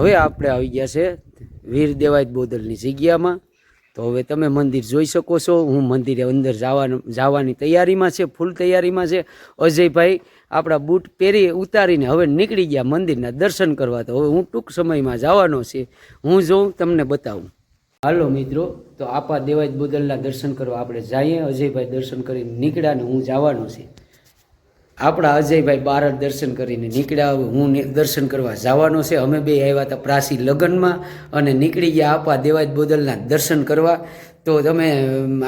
હવે આપણે આવી ગયા છે વીર દેવાય બોદલની જગ્યામાં. તો હવે તમે મંદિર જોઈ શકો છો. હું મંદિરે અંદર જવાનું, જવાની તૈયારીમાં છે, ફૂલ તૈયારીમાં છે. અજયભાઈ આપણા બૂટ પહેરી ઉતારીને હવે નીકળી ગયા મંદિરના દર્શન કરવા. તો હવે હું ટૂંક સમયમાં જવાનો છે. હું જોઉં, તમને બતાવું. હાલો મિત્રો, તો આપા દેવાય બોદલના દર્શન કરવા આપણે જઈએ. અજયભાઈ દર્શન કરીને નીકળ્યા ને હું જવાનો છે. આપણા અજયભાઈ બાર જ દર્શન કરીને નીકળ્યા હું દર્શન કરવા જવાનો છે. અમે બે આવ્યા હતા પ્રાસી લગ્નમાં અને નીકળી ગયા આપા દેવાજ બોદલના દર્શન કરવા. તો તમે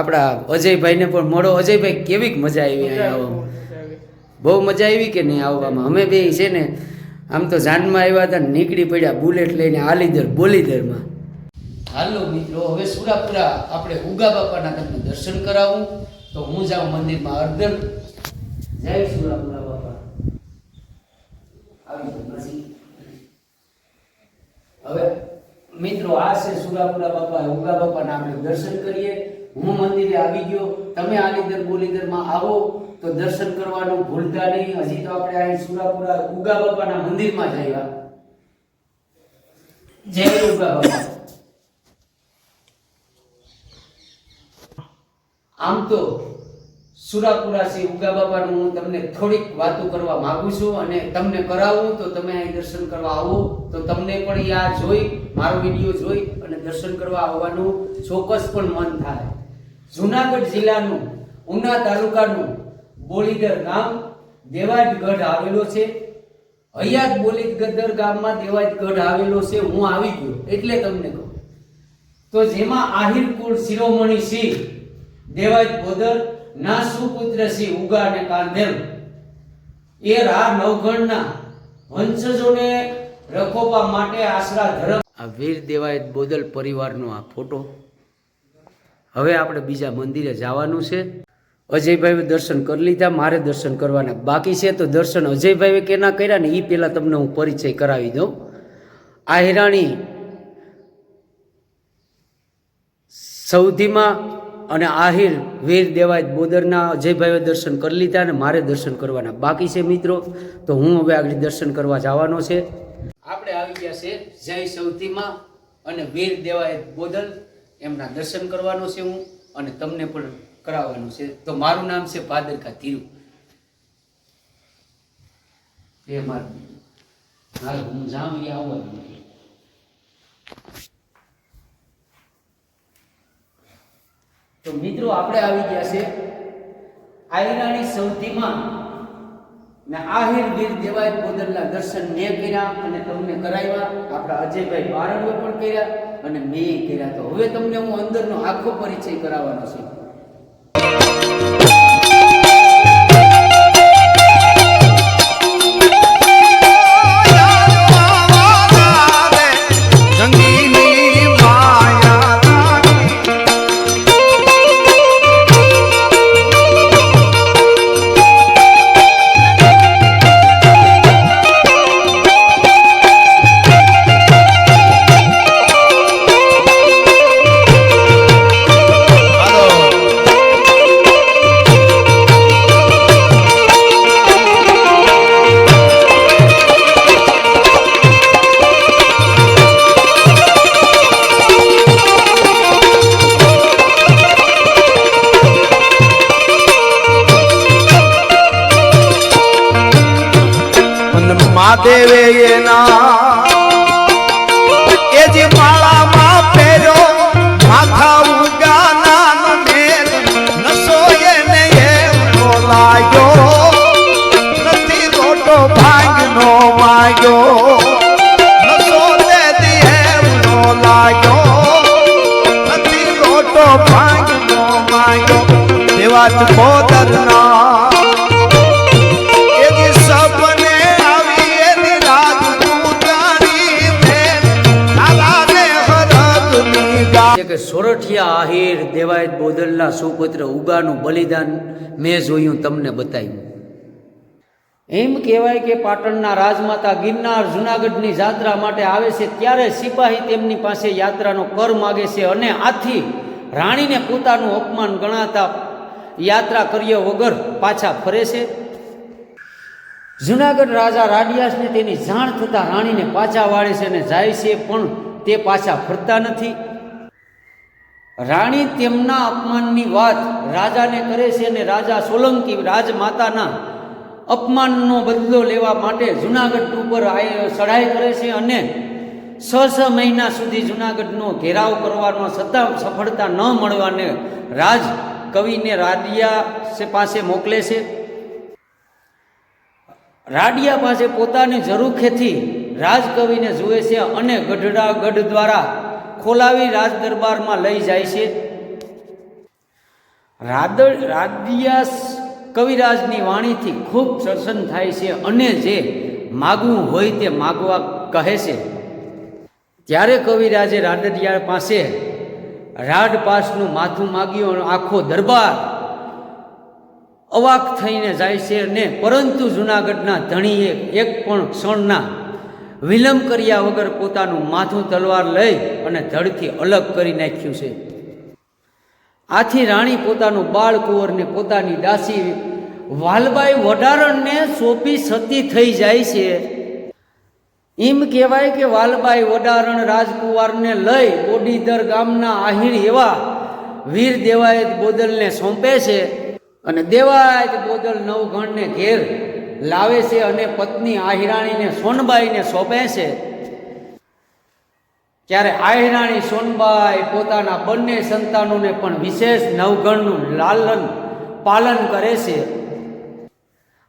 આપણા અજયભાઈને પણ મળો. અજયભાઈ કેવીક મજા આવી આવવામાં? બહુ મજા આવી કે નહીં આવવામાં? અમે બે છે ને આમ તો જાનમાં આવ્યા હતા ને નીકળી પડ્યા બુલેટ લઈને આલીદર બોલીદરમાં. હાલો મિત્રો હવે સુરાપુરા આપણે ઉગા બાપાના તમને દર્શન કરાવું. તો હું જાઉં મંદિરમાં અર્ધન. જય સુરાપુરા બાપા. આવી જાઓ હવે મિત્રો આ છે સુરાપુરા બાપા, ઉગા બાપાના આપણે દર્શન કરીએ. હું મંદિરે આવી ગયો. તમે આલીદર બોલીદરમાં આવો તો દર્શન કરવાનું ભૂલતા નહીં. હજી તો આપણે અહીં સુરાપુરા ઉગા બાપાના મંદિરમાં જ આવ્યા. જય ઉગા બાપા. આમ તો સુરાપુરા શ્રી ઉગા બાબાનું હું તમને થોડીક વાતો કરવા માગું છું અને તમને કરાવું, તો તમે અહીં દર્શન કરવા આવો. તો તમને પણ આ જોઈ, મારો વીડિયો જોઈ અને દર્શન કરવા આવવાનું ચોક્કસ પણ મન થાય. જુનાગઢ જિલ્લાનું, ઉના તાલુકાનું બોલીદર ગામ દેવાજ ગઢ આવેલો છે. હયાત બોલીદગદર ગામમાં દેવાજ ગઢ આવેલો છે, હું આવી ગયો એટલે તમને કહું. તો જેમાં આહિર કુળ શિરોમણી સિંહ દેવાજ બોદર ના સુપુત્ર સિંહ ઉગા ને કાંધેલ એ રા નવગણના વંશજોને રખોપા માટે આશરા ધરમ. આ વીર દેવાયત બોદલ પરિવારનો આ ફોટો. હવે આપણે બીજા મંદિરે જવાનું છે. અજયભાઈએ દર્શન કરી લીધા, મારે દર્શન કરવાના બાકી છે. તો દર્શન અજયભાઈએ કેના કર્યા ને એ પહેલાં તમને હું પરિચય કરાવી દઉં. આ હિરાણી સૌધીમાં અને આહિર વીર દેવાય બોદરના અજયભાઈએ દર્શન કરી લીધા અને મારે દર્શન કરવાના બાકી છે મિત્રો. તો હું હવે આગળ દર્શન કરવા જવાનો છે. આપણે આવી ગયા છે જય સૌથીમાં અને વીર દેવાય બોદલ. એમના દર્શન કરવાનો છે હું અને તમને પણ કરાવવાનું છે. તો મારું નામ છે ભાદરકા ધીરુ. એ મારું. હું જાઉં એ આવવાનું તો મિત્રો, આપણે આવી ગયા છે આયરાણી સૌથીમાં ને આહિર વીર દેવાય પોદરના દર્શન મેં કર્યા અને તમને કરાવ્યા. આપણા અજયભાઈ બારડવે પણ કર્યા અને મેં કર્યા. તો હવે તમને હું અંદરનો આખો પરિચય કરાવવાનો છું. મહાદેવે એના. એ જે માળામાં પહેર્યો માથા ઉગાના મેલ, નસો એને એમનો લાગ્યો નથી રોટો ભાંગનો માગ્યો નસો તેથી એમનો લાગ્યો નથી રોટો દેવા જ બોદરના સોરઠિયા આહિર દેવાયત બોદલના સુપુત્ર ઉગાનું બલિદાન મેં જોયું તમને બતાવ્યું. એમ કહેવાય કે પાટણના રાજમાતા ગિરનાર જુનાગઢની યાત્રા માટે આવે છે ત્યારે સિપાહી તેમની પાસે યાત્રાનો કર માગે છે અને આથી રાણીને પોતાનું અપમાન ગણાતા યાત્રા કર્યા વગર પાછા ફરે છે. જુનાગઢ રાજા રાડિયાસને તેની જાણ થતાં રાણીને પાછા વાળે છે અને જાય છે, પણ તે પાછા ફરતા નથી. રાણી તેમના અપમાનની વાત રાજાને કરે છે અને રાજા સોલંકી રાજમાતાના અપમાનનો બદલો લેવા માટે જુનાગઢ ઉપર ચઢાઈ કરે છે અને છ છ મહિના સુધી જુનાગઢનો ઘેરાવ કરવાનો છતાં સફળતા ન મળવાને રાજ કવિને રાડિયા પાસે મોકલે છે. રાડિયા પાસે પોતાની જરૂખેથી રાજકવિને જુએ છે અને ગઢડા ગઢ દ્વારા ખોલાવી રાજદરબારમાં લઈ જાય છે. રાદ રાડિયા કવિરાજની વાણીથી ખૂબ પ્રસન્ન થાય છે અને જે માગવું હોય તે માગવા કહે છે. ત્યારે કવિરાજે રાદડિયા પાસે રાડપાસનું માથું માગ્યું અને આખો દરબાર અવાક થઈને જાય છે અને પરંતુ જુનાગઢના ધણીએ એક પણ ક્ષણના વિલંબ કર્યા વગર પોતાનું માથું તલવાર લઈ અને ધડથી અલગ કરી નાખ્યું છે. આથી રાણી પોતાનું બાળ કુંવરને પોતાની દાસી વાલબાઈ વડારણને સોંપી સતી થઈ જાય છે. એમ કહેવાય કે વાલબાઈ વડારણ રાજકુંવરને લઈ બોડીદર ગામના આહિર એવા વીર દેવાયત બોદલને સોંપે છે અને દેવાયત બોદલ નવગણને ઘેર લાવે છે અને પત્ની આહિરાણીને સોનબાઈને સોંપે છે. ત્યારે આહિરાણી સોનબાઈ પોતાના બંને સંતાનોને પણ વિશેષ નવગણનું લાલન પાલન કરે છે.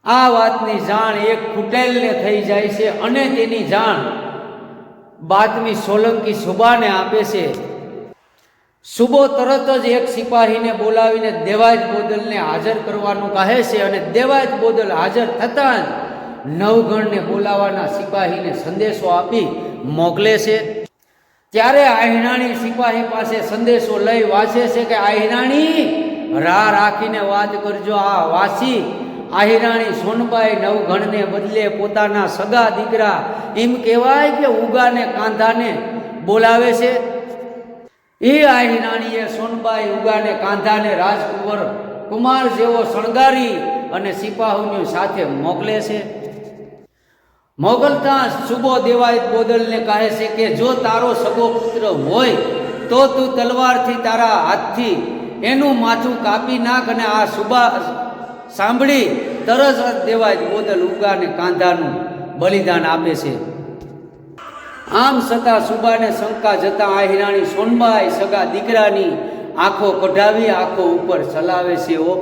આ વાતની જાણ એક કુટેલને થઈ જાય છે અને તેની જાણ બાતમી સોલંકી સુબાને આપે છે. સુબો તરત જ એક સિપાહીને બોલાવીને દેવાયત બોદલને હાજર કરવાનું કહે છે અને દેવાયત બોદલ હાજર થતાં જ નવગણને બોલાવવાના સિપાહીને સંદેશો આપી મોકલે છે. ત્યારે આહિરાણી સિપાહી પાસે સંદેશો લઈ વાંચે છે કે આહિરાણી રાહ રાખીને વાત કરજો આ વાસી. આહિરાણી સોનબાઈ નવઘણને બદલે પોતાના સગા દીકરા. એમ કહેવાય કે ઉગાને કાંધાને બોલાવે છે. એ આહિરાણીએ સોનબાઈ ઉગાને કાંધાને રાજકુંવર કુમાર જેવો શણગારી અને સિપાહીની સાથે મોકલે છે. મોગલતા સુબો દેવાયત બોદલને કહે છે કે, જો તારો સગો પુત્ર હોય, તો તું તલવારથી તારા હાથથી એનું માથું કાપી નાખ અને આ સુબા સાંભળી તરત જ દેવાયત બોદલ ઉગાને કાંધાનું બલિદાન આપે છે. આમ છતાં સુબાને શંકા જતા આહિરાણી સોનબાઈ સગા દીકરાની આંખો કઢાવી, આંખો ઉપર ચલાવે છે ઓ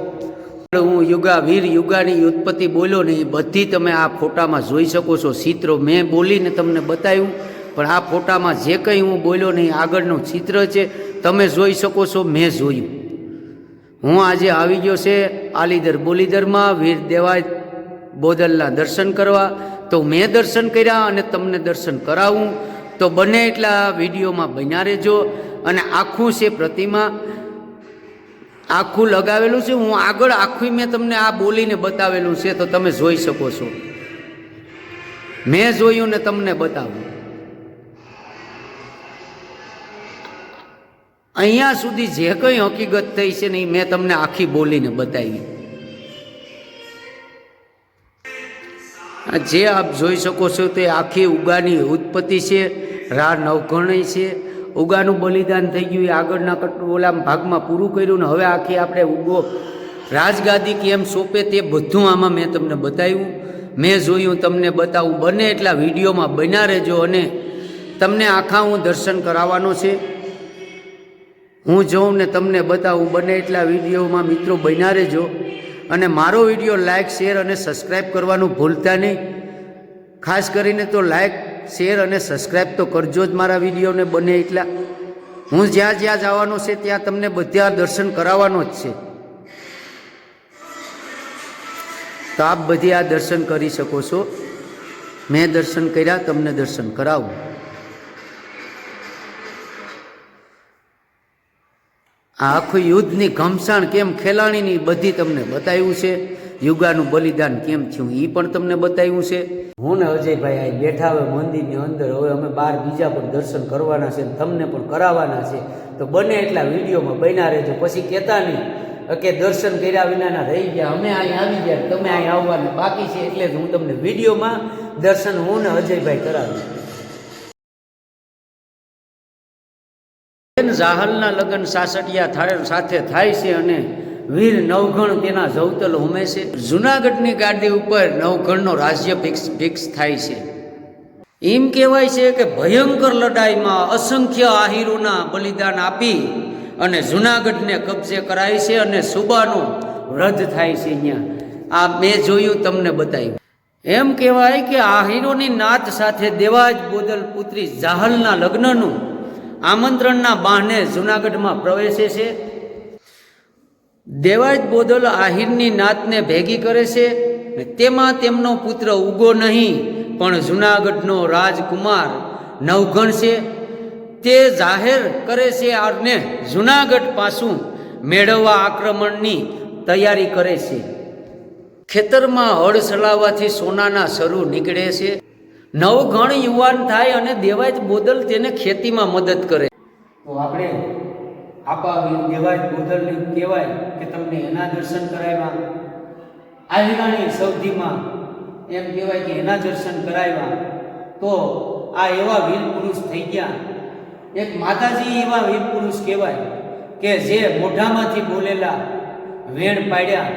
હું યુગા, વીર યુગાની ઉત્પત્તિ બોલ્યો ને એ બધી તમે આ ફોટામાં જોઈ શકો છો. ચિત્રો મેં બોલીને તમને બતાવ્યું, પણ આ ફોટામાં જે કંઈ હું બોલ્યો ને એ આગળનું ચિત્ર છે, તમે જોઈ શકો છો, મેં જોયું. હું આજે આવી ગયો છે આલીદર બોલીદરમાં, વીર દેવાય બોદલના દર્શન કરવા. તો મેં દર્શન કર્યા અને તમને દર્શન કરાવું. તો બને એટલા વિડીયોમાં બન્યા રહેજો. અને આખું છે પ્રતિમા. આખું લગાવેલું છે. હું આગળ આખું મેં તમને આ બોલીને બતાવેલું છે. તો તમે જોઈ શકો છો. મેં જોયું ને તમને બતાવું. અહીંયા સુધી જે કંઈ હકીકત થઈ છે ને એ મેં તમને આખી બોલીને બતાવી. જે આપ જોઈ શકો છો તે આખી ઉગાની ઉત્પત્તિ છે રા નવઘણી છે. ઉગાનું બલિદાન થઈ ગયું, એ આગળના ઓલા ભાગમાં પૂરું કર્યું ને હવે આખી આપણે ઉગો. રાજગાદી કેમ સોંપે તે બધું આમાં મેં તમને બતાવ્યું. મેં જોયું, તમને બતાવું. બને એટલા વિડીયોમાં બન્યા રહેજો અને તમને આખા હું દર્શન કરાવવાનો છે. હું જોઉં ને તમને બતાવું. બને એટલા વિડીયોમાં મિત્રો બન્યા રહેજો. અને મારો વીડિયો લાઇક શેર અને સબસ્ક્રાઈબ કરવાનું ભૂલતા નહીં. ખાસ કરીને તો લાઇક શેર અને સબસ્ક્રાઈબ તો કરજો જ મારા વિડીયોને બને એટલા. હું જ્યાં જ્યાં જવાનો છે ત્યાં તમને બધા દર્શન કરાવવાનો જ છે. તો આપ બધી આ દર્શન કરી શકો છો. મેં દર્શન કર્યા, તમને દર્શન કરાવું. આ આખું યુદ્ધની ઘમસાણ કેમ ખેલાણીની બધી તમને બતાવ્યું છે? યુગાનું બલિદાન કેમ થયું એ પણ તમને બતાવ્યું છે? હું ને અજયભાઈ આ બેઠા હવે મંદિરની અંદર, હવે અમે બાર બીજા પણ દર્શન કરવાના છે તમને પણ કરાવવાના છે. તો બને એટલા વિડીયોમાં બન્યા રહેજો. પછી કહેતા નહીં કે દર્શન કર્યા વિનાના રહી ગયા, અમે અહીં આવી ગયા, તમે અહીં આવવાનું બાકી છે એટલે જ હું તમને વિડીયોમાં દર્શન હું ને અજયભાઈ કરાવું. જાહલના લગ્ન સાસટિયા સાથે થાય છે અને વીર નવગણ તેના જવતલ હોમે છે. જુનાગઢની ગાડી ઉપર નવગણનો રાજ્ય ફિક્સ ફિક્સ થાય છે. એમ કહેવાય છે કે ભયંકર લડાઈમાં અસંખ્ય આહીરોના બલિદાન આપી અને જુનાગઢને કબજે કરાય છે અને સુબાનો રદ થાય છે અહીંયા. આ મેં જોયું, તમને બતાવ્યું. એમ કહેવાય કે આહીરોની નાત સાથે દેવાજ બોદલ પુત્રી જાહલના લગ્નનું આમંત્રણના બહાને જુનાગઢમાં પ્રવેશે છે. દેવાજ બોદલ આહિરની નાતને ભેગી કરે છે તેમાં તેમનો પુત્ર ઉગો નહીં, પણ જુનાગઢનો રાજકુમાર નવઘણ છે. તે જાહેર કરે છે આને જુનાગઢ પાછું મેળવવા આક્રમણની તૈયારી કરે છે. ખેતરમાં હળ ચલાવવાથી સોનાના શરૂ નીકળે છે. નવગણ યુવાન થાય અને દેવાજ બોદલ તેને ખેતીમાં મદદ કરે. તો આપણે આપા દેવાજ બોદલને કહેવાય કે તમને એના દર્શન કરાવ્યા. આહિરાની સૌધીમાં એમ કહેવાય કે એના દર્શન કરાવ્યા. તો આ એવા વીર પુરુષ થઈ ગયા. એક માતાજી એવા વીર પુરુષ કહેવાય કે જે મોઢામાંથી બોલેલા વેણ પાડ્યા.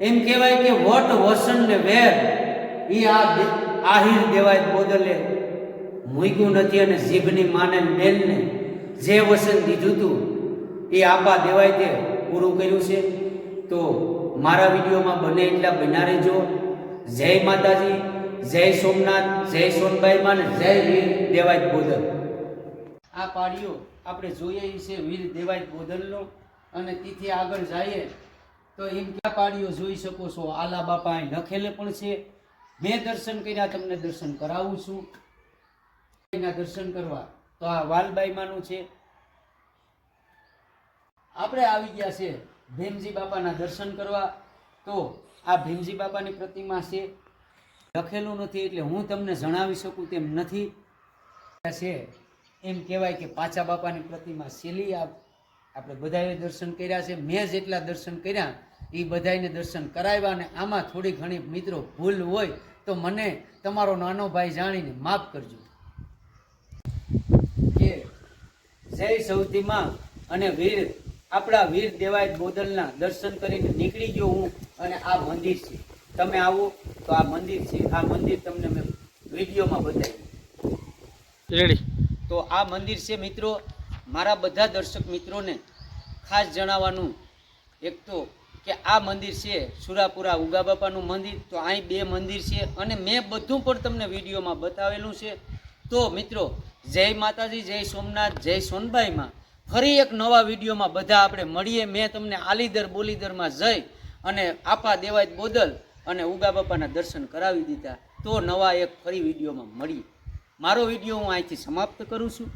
એમ કહેવાય કે વટ, વસન ને વેર એ આ આહિર દેવાય બોદલે મૂક્યું નથી અને જીભની માને મેલને. જે વસન દીધું હતું એ આપા દેવાય તે પૂરું કર્યું છે. તો મારા વિડીયોમાં બને એટલા બના રહેજો. જય માતાજી, જય સોમનાથ, જય સોનબાઈમાં ને જય વીર દેવાય બોદલ. આ પાડીઓ આપણે જોઈએ છે વીર દેવાય બોદલનો. અને તેથી આગળ જઈએ તો એમ ક્યાં પાડીઓ જોઈ શકો છો? આલા બાપા અહીં નખેલે પણ છે. મેં દર્શન કર્યા, તમને દર્શન કરાવું છું. એના દર્શન કરવા. તો આ વાલબાઈમાનું છે. આપણે આવી ગયા છે ભીમજી બાપાના દર્શન કરવા. તો આ ભીમજી બાપાની પ્રતિમા છે. લખેલું નથી એટલે હું તમને જણાવી શકું તેમ નથી. છે. એમ કહેવાય કે પાછા બાપાની પ્રતિમા સેલી આ આપણે બધાએ દર્શન કર્યા છે. મેં જેટલા દર્શન કર્યા એ બધાને દર્શન કરાવ્યા અને આમાં થોડી ઘણી મિત્રો ભૂલ હોય તો મને તમારો નાનો ભાઈ જાણીને માફ કરજો. કે જય સૌથીમાં અને વીર આપણા વીર દેવાય બોદલના દર્શન કરીને નીકળી ગયો હું અને આ મંદિર છે. તમે આવો તો આ મંદિર છે. આ મંદિર તમને મેં વિડીયોમાં બતાવ્યું. રેડી. તો આ મંદિર છે મિત્રો મારા બધા દર્શક મિત્રોને ખાસ જણાવવાનું એક તો કે આ મંદિર છે, સુરાપુરા ઉગા બાપાનું મંદિર, તો અહીં બે મંદિર છે અને મેં બધું પણ તમને વિડીયોમાં બતાવેલું છે. તો મિત્રો, જય માતાજી, જય સોમનાથ, જય સોનબાઈમાં ફરી એક નવા વિડીયોમાં બધા આપણે મળીએ. મેં તમને આલીદર બોલીદરમાં જઈ અને આપા દેવાય બોદલ અને ઉગા બાપાના દર્શન કરાવી દીધા. તો નવા એક ફરી વિડીયોમાં મળીએ. મારો વીડિયો હું અહીંથી સમાપ્ત કરું છું.